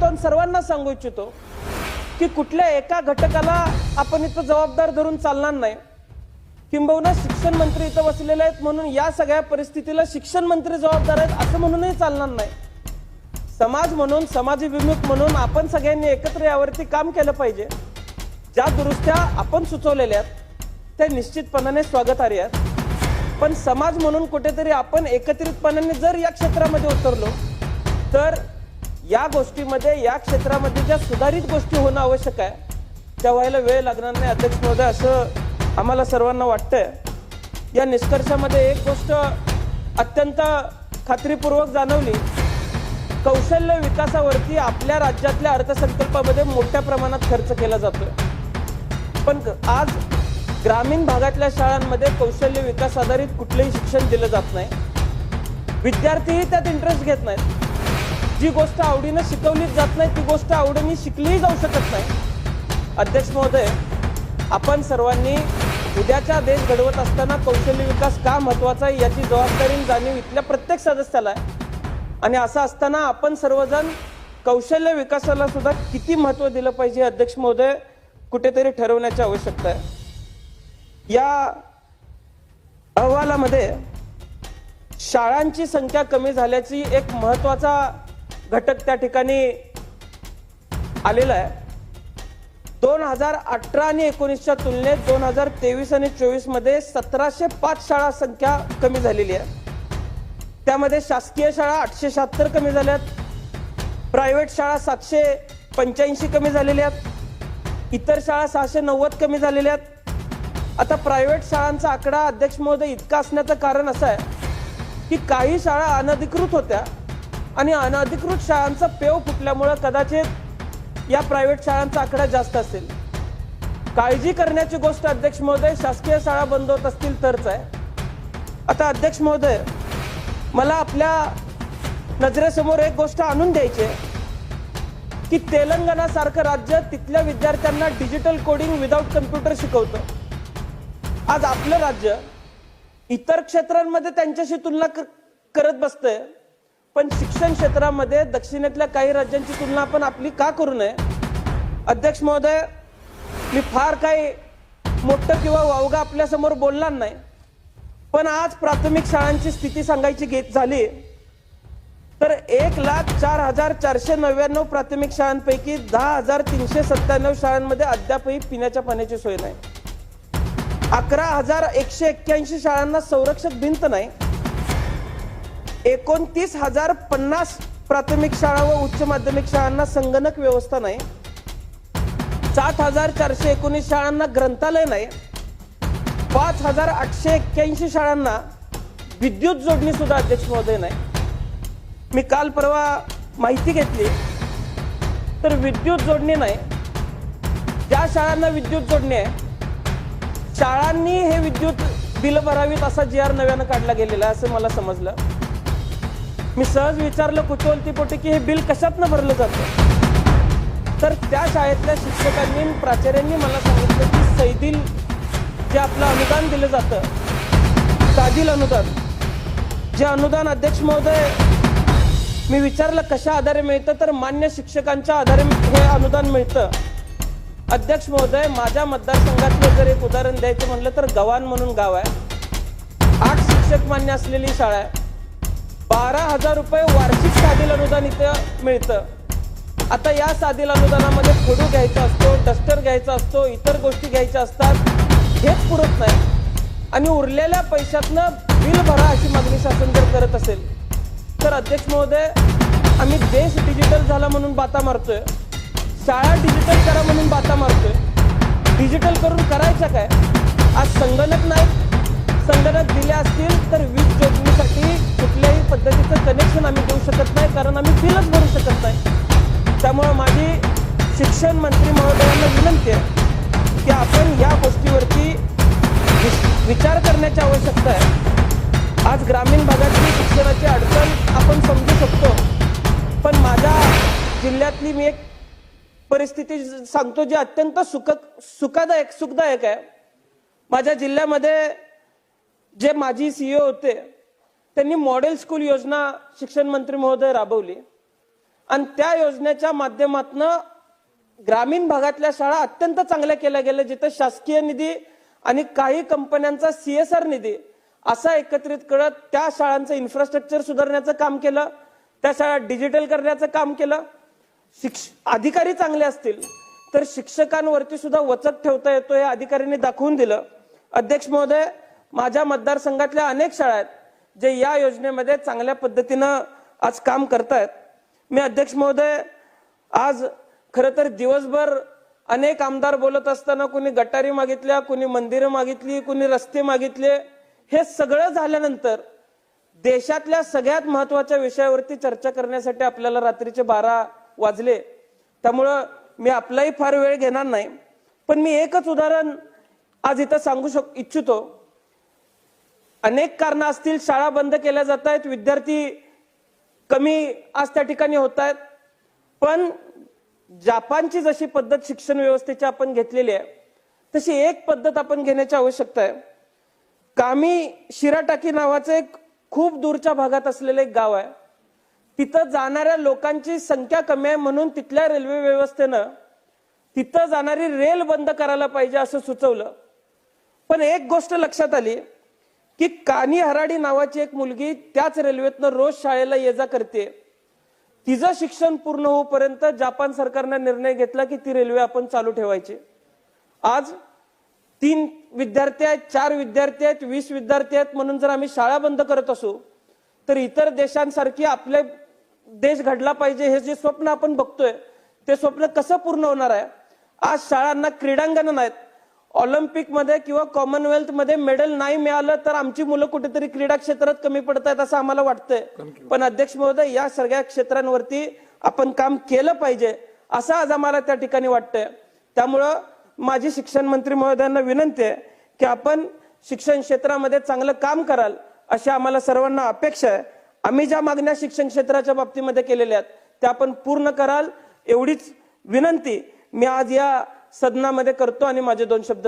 इच्छितो आणि सर्वांना सांगू इच्छितो की कुठल्या एका घटकाला आपण इथं जबाबदार धरून चालणार नाही. किंबहुना शिक्षण मंत्री इथं बसलेले आहेत म्हणून या सगळ्या परिस्थितीला शिक्षण मंत्री जबाबदार आहेत असं म्हणूनही चालणार नाही. समाज म्हणून समाजविमुख म्हणून आपण सगळ्यांनी एकत्र यावरती काम केलं पाहिजे. ज्या दुरुस्त्या आपण सुचवलेल्या आहेत त्या निश्चितपणाने स्वागतार्ह आहेत. पण समाज म्हणून कुठेतरी आपण एकत्रितपणाने जर या क्षेत्रामध्ये उतरलो तर या गोष्टीमध्ये या क्षेत्रामध्ये ज्या सुधारित गोष्टी होणं आवश्यक आहे त्या व्हायला वेळ लागणार नाही अध्यक्ष महोदय. असं आम्हाला सर्वांना वाटतंय. या निष्कर्षामध्ये एक गोष्ट अत्यंत खात्रीपूर्वक जाणवली. कौशल्य विकासावरती आपल्या राज्यातल्या अर्थसंकल्पामध्ये मोठ्या प्रमाणात खर्च केला जातोय. पण आज ग्रामीण भागातल्या शाळांमध्ये कौशल्य विकास आधारित कुठलंही शिक्षण दिलं जात नाही. विद्यार्थीही त्यात इंटरेस्ट घेत नाहीत. जी गोष्ट आवडीनं शिकवलीच जात नाही ती गोष्ट आवडीने शिकलीही जाऊ शकत नाही. अध्यक्ष महोदय आपण सर्वांनी उद्याचा देश घडवत असताना कौशल्य विकास का महत्त्वाचा आहे याची जबाबदारी जाणीव इथल्या प्रत्येक सदस्याला आहे. आणि असं असताना आपण सर्वजण कौशल्य विकासाला सुद्धा किती महत्त्व दिलं पाहिजे अध्यक्ष महोदय कुठेतरी ठरवण्याची आवश्यकता आहे. या अहवालामध्ये शाळांची संख्या कमी झाल्याची एक महत्त्वाचा घटक त्या ठिकाणी आलेला आहे. दोन हजार अठरा आणि एकोणीसच्या तुलनेत दोन हजार तेवीस आणि चोवीसमध्ये सतराशे पाच शाळा संख्या कमी झालेली आहे. त्यामध्ये शासकीय शाळा आठशे शहात्तर कमी झाल्यात प्रायव्हेट शाळा सातशे पंच्याऐंशी कमी झालेल्या आहेत. इतर शाळा सहाशे नव्वद कमी झालेल्या आहेत. आता प्रायव्हेट शाळांचा आकडा अध्यक्ष महोदय इतका असण्याचं कारण असं आहे की काही शाळा अनधिकृत होत्या. आणि अनधिकृत शाळांचा पेव फुटल्यामुळे कदाचित या प्रायव्हेट शाळांचा आकडा जास्त असेल. काळजी करण्याची गोष्ट अध्यक्ष महोदय शासकीय शाळा बंद होत असतील तरच आहे. आता अध्यक्ष महोदय मला आपल्या नजरेसमोर एक गोष्ट आणून द्यायची आहे. की तेलंगणासारखं राज्य तिथल्या विद्यार्थ्यांना डिजिटल कोडिंग विदाऊट कम्प्युटर शिकवतं. आज आपलं राज्य इतर क्षेत्रांमध्ये त्यांच्याशी तुलना करत बसतंय. पण शिक्षण क्षेत्रामध्ये दक्षिणेतल्या काही राज्यांची तुलना आपण आपली का करू नये? अध्यक्ष महोदय मी फार काही मोठं किंवा वावगा आपल्यासमोर बोलणार नाही पण आज प्राथमिक शाळांची स्थिती सांगायची घेत झाली तर एक लाख चार हजार चारशे नव्याण्णव प्राथमिक शाळांपैकी दहा हजार तीनशे सत्त्याण्णव शाळांमध्ये अद्यापही पिण्याच्या पाण्याची सोय नाही. अकरा हजार एकशे एक्क्याऐंशी शाळांना संरक्षक भिंत नाही. एकोणतीस हजार पन्नास प्राथमिक शाळा व उच्च माध्यमिक शाळांना संगणक व्यवस्था नाही. सात हजार चारशे एकोणीस शाळांना ग्रंथालय नाही. पाच हजार आठशे एक्क्याऐंशी शाळांना विद्युत जोडणी सुद्धा अध्यक्ष महोदय नाही. मी काल परवा माहिती घेतली. तर विद्युत जोडणी नाही. ज्या शाळांना विद्युत जोडणी आहे शाळांनी हे विद्युत बिल भरावीत असा जी आर नव्यानं काढला गेलेला आहे असं मला समजलं. मी सहज विचारलं कुतूहलतीपोटी की हे बिल कशातनं भरलं जातं? तर त्या शाळेतल्या शिक्षकांनी प्राचार्यांनी मला सांगितलं की सैदिल जे आपलं अनुदान दिलं जातं साधील अनुदान जे अनुदान अध्यक्ष महोदय मी विचारलं कशा आधारे मिळतं तर मान्य शिक्षकांच्या आधारे हे अनुदान मिळतं. अध्यक्ष महोदय माझ्या मतदारसंघातलं जर एक उदाहरण द्यायचं म्हणलं तर गव्हाण म्हणून गाव आहे. आठ शिक्षक मान्य असलेली शाळा आहे. बारा हजार रुपये वार्षिक साधील अनुदान इथं मिळतं. आता या साधील अनुदानामध्ये खोडू घ्यायचा असतो डस्टर घ्यायचा असतो इतर गोष्टी घ्यायच्या असतात हेच पुरत नाही. आणि उरलेल्या पैशातनं बिल भरा अशी मागणी शासन जर करत असेल तर अध्यक्ष महोदय आम्ही देश डिजिटल झाला म्हणून बाता मारतोय. शाळा डिजिटल करा म्हणून बाता मारतोय. डिजिटल करून करायचं काय? आज संगणक नाही. संगणक दिले असतील तर वीज शकत नाही कारण आम्ही बिलच भरू शकत नाही. त्यामुळं माझी शिक्षण मंत्री महोदयांना विनंती आहे की आपण या गोष्टीवरती विचार करण्याची आवश्यकता आहे. आज ग्रामीण भागातली शिक्षणाची अडचण आपण समजू शकतो पण माझ्या जिल्ह्यातली मी एक परिस्थिती सांगतो जी अत्यंत सुख सुखदायक सुखदायक आहे. माझ्या जिल्ह्यामध्ये जे माजी सीईओ होते त्यांनी मॉडेल स्कूल योजना शिक्षण मंत्री महोदय राबवली. आणि त्या योजनेच्या माध्यमातून ग्रामीण भागातल्या शाळा अत्यंत चांगल्या केल्या गेल्या जिथं शासकीय निधी आणि काही कंपन्यांचा सीएसआर निधी असा एकत्रित करत त्या शाळांचं इन्फ्रास्ट्रक्चर सुधारण्याचं काम केलं त्या शाळा डिजिटल करण्याचं काम केलं. शिक्ष अधिकारी चांगले असतील तर शिक्षकांवरती सुद्धा वचक ठेवता येतो हे अधिकाऱ्यांनी दाखवून दिलं. अध्यक्ष महोदय माझ्या मतदारसंघातल्या अनेक शाळा आहेत जे या योजनेमध्ये चांगल्या पद्धतीनं आज काम करतायत. मी अध्यक्ष महोदय आज खरं तर दिवसभर अनेक आमदार बोलत असताना कुणी गटारी मागितल्या कुणी मंदिरं मागितली कुणी रस्ते मागितले हे सगळं झाल्यानंतर देशातल्या सगळ्यात महत्त्वाच्या विषयावरती चर्चा करण्यासाठी आपल्याला रात्रीचे बारा वाजले. त्यामुळं मी आपलाही फार वेळ घेणार नाही. पण मी एकच उदाहरण आज इथं सांगू शक इच्छितो. अनेक कारण असतील शाळा बंद केल्या जात आहेत. विद्यार्थी कमी आज त्या ठिकाणी होत आहेत. पण जापानची जशी पद्धत शिक्षण व्यवस्थेची आपण घेतलेली आहे तशी एक पद्धत आपण घेण्याची आवश्यकता आहे. कामी शिराटाकी नावाचं एक खूप दूरच्या भागात असलेलं एक गाव आहे. तिथं जाणाऱ्या लोकांची संख्या कमी आहे म्हणून तिथल्या रेल्वे व्यवस्थेनं तिथं जाणारी रेल बंद करायला पाहिजे असं सुचवलं. पण एक गोष्ट लक्षात आली की कानी हराडी नावाची एक मुलगी त्याच रेल्वेतनं रोज शाळेला ये जा करते. तिचं शिक्षण पूर्ण होऊपर्यंत जपान सरकारनं निर्णय घेतला की ती रेल्वे आपण चालू ठेवायची. आज तीन विद्यार्थी आहेत चार विद्यार्थी आहेत वीस विद्यार्थी आहेत म्हणून जर आम्ही शाळा बंद करत असू तर इतर देशांसारखी आपले देश घडला पाहिजे हे जे स्वप्न आपण बघतोय ते स्वप्न कसं पूर्ण होणार आहे? आज शाळांना क्रीडांगण नाहीत. ऑलिम्पिकमध्ये किंवा कॉमनवेल्थमध्ये मेडल नाही मिळालं तर आमची मुलं कुठेतरी क्रीडा क्षेत्रात कमी पडत आहेत असं आम्हाला वाटतंय. पण अध्यक्ष महोदय या सगळ्या क्षेत्रांवरती आपण काम केलं पाहिजे असं आज आम्हाला त्या ठिकाणी वाटतंय. त्यामुळं माझी शिक्षण मंत्री महोदयांना विनंती आहे की आपण शिक्षण क्षेत्रामध्ये चांगलं काम कराल अशी आम्हाला सर्वांना अपेक्षा आहे. आम्ही ज्या मागण्या शिक्षण क्षेत्राच्या बाबतीमध्ये केलेल्या आहेत त्या आपण पूर्ण कराल एवढीच विनंती. मी आज या सदनामध्ये करतो आणि माझे दोन शब्द